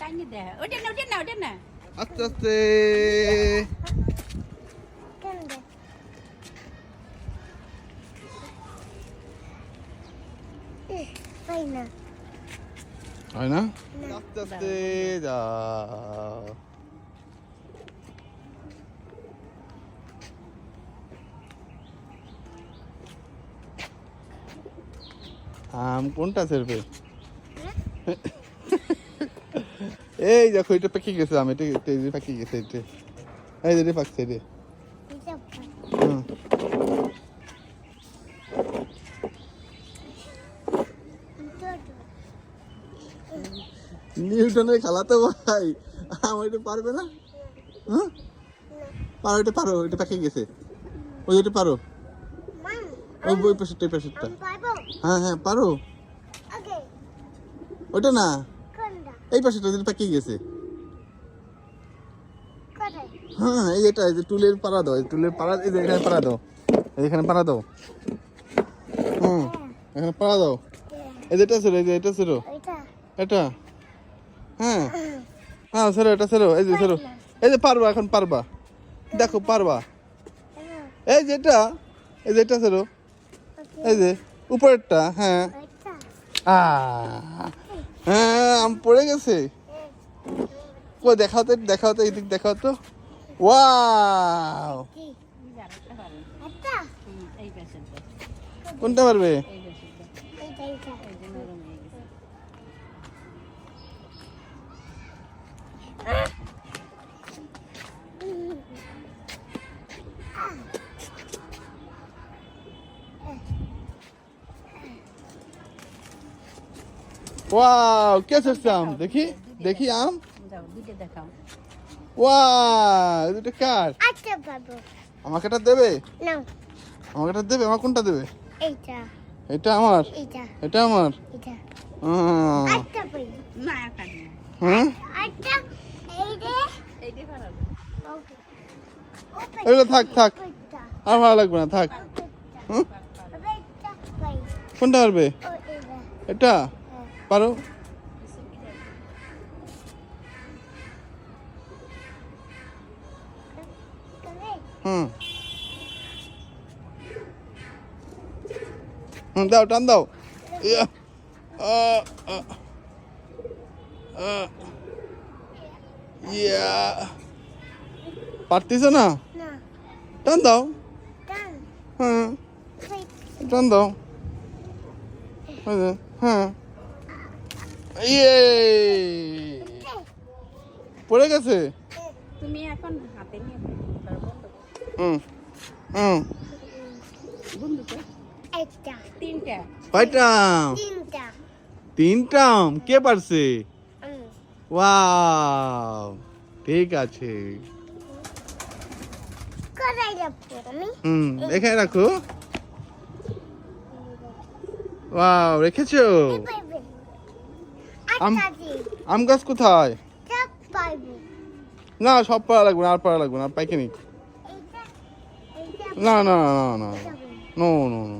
Tiny দে ওটা না ওটা না ওটা না আস্তে আস্তে না হয় না আম কোনটা ছেড়বে এই দেখো এটা পেকে গেছে আম এটা পেকে গেছে এটা। এই যে পাকছে হুম। নিউটনের খালাতো ভাই। আমার এটা পারবে না? হ্যাঁ পারো এটা পারো এটা পেকে গেছে। ওই এটা পারো। ওই পেশেরটা পারব হ্যাঁ হ্যাঁ পারো। ওকে ওটা না। এই পাশেটা যেটা পেকে গেছে। হ্যাঁ এই এটা এই যে টুলের পাড়া দাও এই টুলের পাড়া এই যে এখানে পাড়া দাও এখানে পাড়া দাও হুম এখানে পাড়া দাও এই যে এটা ছিল এই যে এটা ছিল। এটা? হ্যাঁ। হ্যাঁ সেরো এটা সেরো এই যে সেরো এই যে পারবা এখন পারবা। দেখো পারবা। এই যে এটা এই যে এটা সেরো এই যে উপরেরটা হ্যাঁ। আহ, হ্যাঁ আম পড়ে গেছে। ও দেখাও তো দেখাও তো এদিক দেখাও তো। ওয়াও! কি এই যে আরেকটা পারো এটা হুম, এই পেশেন্টটা কোনটা পারবে এই ওয়াও কে আছে আম দেখি দেখি আম ওয়াও দুটো কার আচ্ছা আমাকে এটা দেবে না আমাকে এটা দেবে আমার কোনটা দেবে এইটা এটা আমার এইটা এটা আমার আচ্ছা হ্যাঁ আচ্ছা এগুলো থাক থাক আর ভালো লাগবে না থাক হুম? কোনটা পারবে এটা পারো? হুম। হুম দাও টান দাও। ইয়া। ইয়া। পারতেছ না? টান দাও। হ্যাঁ। টান দাও। এই যে, হ্যাঁ। ইয়ে পড়ে গেছে? তুমি এখন হাতে নিয়ে বন্ধ। হুম হুম। তিনটা। কে পারছে? ওয়াও! ঠিক আছে। হুম এখানে রাখো। ওয়াও রেখেছো? আম গাছ। কোথায়? না সব পাড়া লাগবে না আর পাড়া লাগবে না পাইকে নি। না না না না না নো। No no